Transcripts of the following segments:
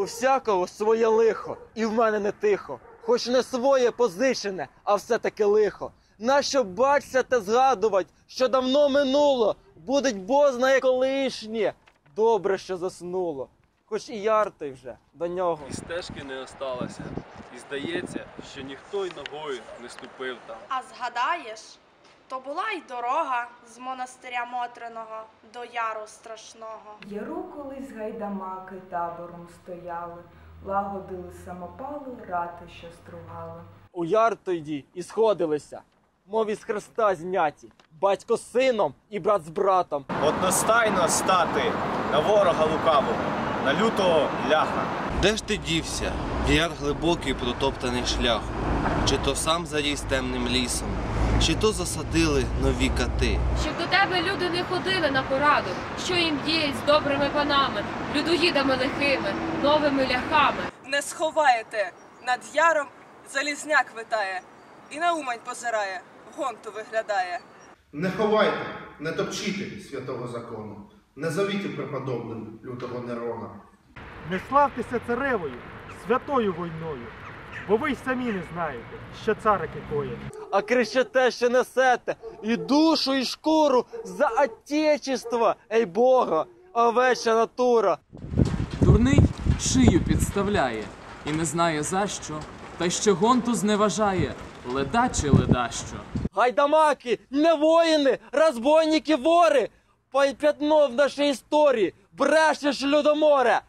У всякого своє лихо, і в мене не тихо. Хоч не своє позичене, а все-таки лихо. Нащо бачся та згадувать, що давно минуло, будуть бо знає колишнє. Добре, що заснуло. Хоч і яртий вже до нього. І стежки не осталося. І здається, що ніхто й ногою не ступив там. А згадаєш, то була й дорога з монастиря Мотриного до яру страшного. Яру колись гайдамаки табором стояли, лагодили самопали, рати, що стругали. У яр тоді і сходилися, мов із хреста зняті, батько з сином і брат з братом. одностайно стати на ворога лукавого, на лютого ляха. Де ж ти дівся, в яр глибокий протоптаний шлях? Чи то сам заріс темним лісом, чи то засадили нові кати? Щоб до тебе люди не ходили на пораду, що їм діють з добрими панами, людоїдами лихими, новими ляхами. не сховаєте. Над яром залізняк витає, і на умань позирає, гонту виглядає. Не ховайте, не топчите святого закону, не зовіть преподобним лютого Нерона. Не славтеся царевою, святою війною, бо ви й самі не знаєте, що царики коять. А кричите, що несете і душу, і шкуру за отечество, ей Бога, овеча натура. Дурний шию підставляє і не знає за що, та й ще гонту зневажає, леда чи леда що. Гайдамаки, не воїни, розбойники, вори. Пай п'ятно в нашій історії, брешеш людоморе.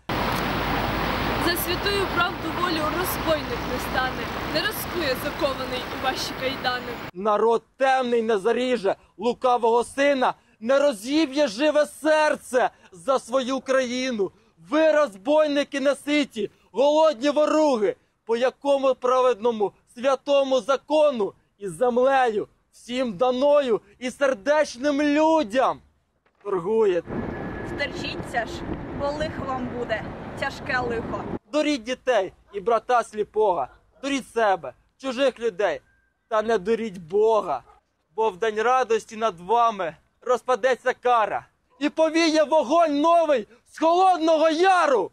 За святою правду волю розбойник не стане, не розкує закований у ваші кайдани. Народ темний не заріже, лукавого сина не розіб'є живе серце за свою країну. Ви, розбойники неситі, голодні воруги, по якому праведному святому закону і землею, всім даною і сердечним людям торгуєте. Стерчіться ж, бо лихо вам буде, тяжке лихо. Доріть дітей і брата сліпого, доріть себе, чужих людей, та не доріть Бога, бо в день радості над вами розпадеться кара. І повіє вогонь новий з холодного яру.